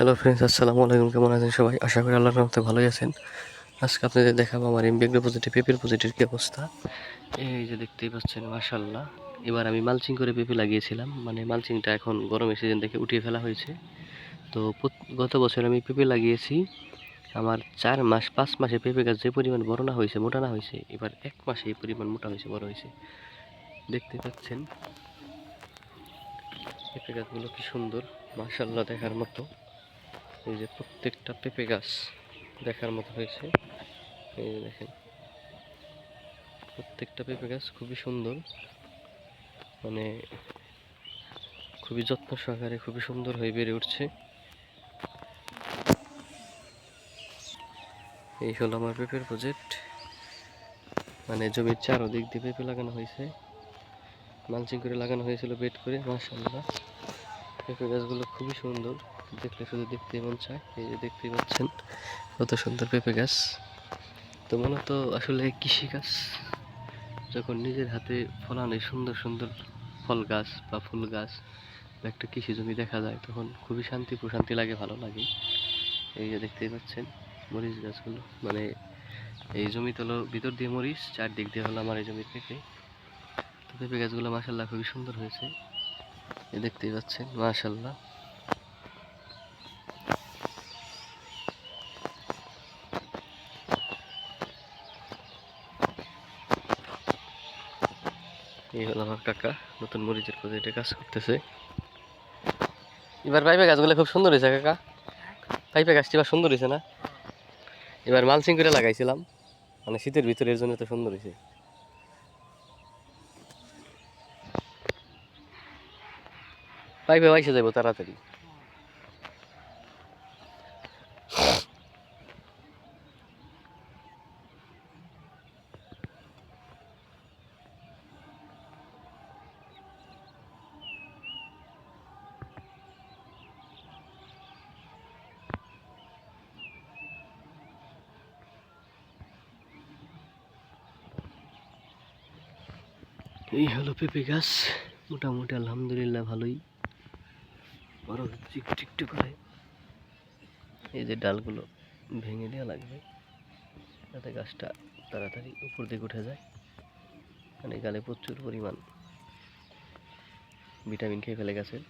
Hello friends আসসালামু আলাইকুম। কেমন আছেন সবাই? আশা করি আল্লাহর রহমতে ভালোই আছেন। আজকে আপনাদের দেখাবো আমার এমবিএগ্রো পজিটিভ পেঁপের পজিটিভ কী অবস্থা? এই যে দেখতেই পাচ্ছেন মাশাল্লাহ এবার আমি মালচিং করে পেঁপে লাগিয়েছিলাম। মানে মালচিংটা এখন গরমের সিজন থেকে উঠিয়ে ফেলা হয়েছে। তো গত বছর আমি পেঁপে লাগিয়েছি। আমার চার মাস, পাঁচ মাসে পেঁপে গাছ যে পরিমাণ বড় না হয়েছে, মোটা না হয়েছে, এবার এক মাসে এই পরিমাণ মোটা হয়েছে, বড় হয়েছে। দেখতে পাচ্ছেন পেঁপে গাছগুলো কি সুন্দর মাশাল্লাহ দেখার মতো। এই যে প্রত্যেকটা পেঁপে গাছ দেখার মতো হয়েছে। এই যে দেখেন, প্রত্যেকটা পেঁপে গাছ খুবই সুন্দর। মানে খুবই যত্ন সহকারে খুবই সুন্দর হয়ে বেড়ে উঠছে। এই হলো আমার পেঁপের প্রজেক্ট মানে জমির চারোদিক দিয়ে পেঁপে লাগানো হয়েছে। মালচিং করে লাগানো হয়েছিল বেড করে মাশাল্লাহ পেঁপে গাছগুলো খুবই সুন্দর। দেখলে শুধু দেখতে মন চায়। এই যে দেখতেই পাচ্ছেন, কত সুন্দর পেঁপে গাছ। তো মূলত আসলে কৃষিকাজ, যখন নিজের হাতে ফলানো সুন্দর সুন্দর ফল গাছ বা ফুল গাছ বা একটা কৃষি জমি দেখা যায়, তখন খুবই শান্তি প্রশান্তি লাগে, ভালো লাগে। এই যে দেখতেই পাচ্ছেন, মরিচ গাছগুলো মানে এই জমিতে হলো ভিতর দিয়ে মরিচ, চারদিক দিয়ে হলো আমার এই জমির পেঁপে। তো পেঁপে গাছগুলো মাসাল্লাহ খুবই সুন্দর হয়েছে। এই দেখতেই পাচ্ছেন মাশাল্লাহ এই হলো আমার কাকা, নতুন মরিচের প্রজেক্টে কাজ করতেছে। এবার পাইপে গাছগুলো খুব সুন্দর হয়েছে কাকা। পাইপে গাছটি এবার সুন্দর হয়েছে না? এবার মালসিং করে লাগাইছিলাম। মানে শীতের ভিতরে এর জন্য তো সুন্দর হয়েছে। পাইপে বাইসে যাব তাড়াতাড়ি। এই হলো পেঁপে গাছ। মোটামুটি আলহামদুলিল্লাহ ভালোই। বড় একটু করে। এই যে ডালগুলো ভেঙে দেওয়া লাগবে, যাতে গাছটা তাড়াতাড়ি উপর দিকে উঠে যায়। মানে গালে প্রচুর পরিমাণ ভিটামিন খেয়ে ফেলে গাছের।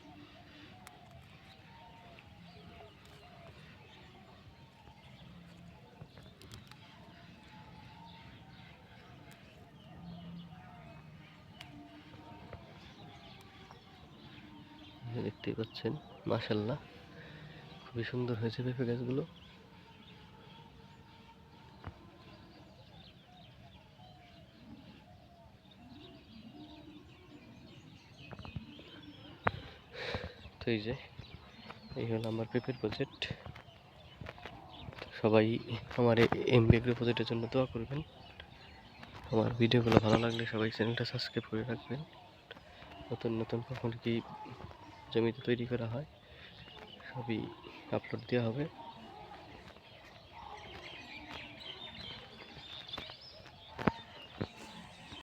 দেখতেই পাচ্ছেন মাশাল্লাহ খুবই সুন্দর হয়েছে পেঁপে গাছগুলো। তো এই যে, এই হলো আমার পেঁপের প্রজেক্ট সবাই আমার এম বিগ্রি প্রজেক্টের জন্য দোয়া করবেন। আমার ভিডিওগুলো ভালো লাগলে সবাই চ্যানেলটা সাবস্ক্রাইব করে রাখবেন। নতুন নতুন কখন কি জমিতে তৈরি করা হয় সবই আপলোড দেওয়া হবে।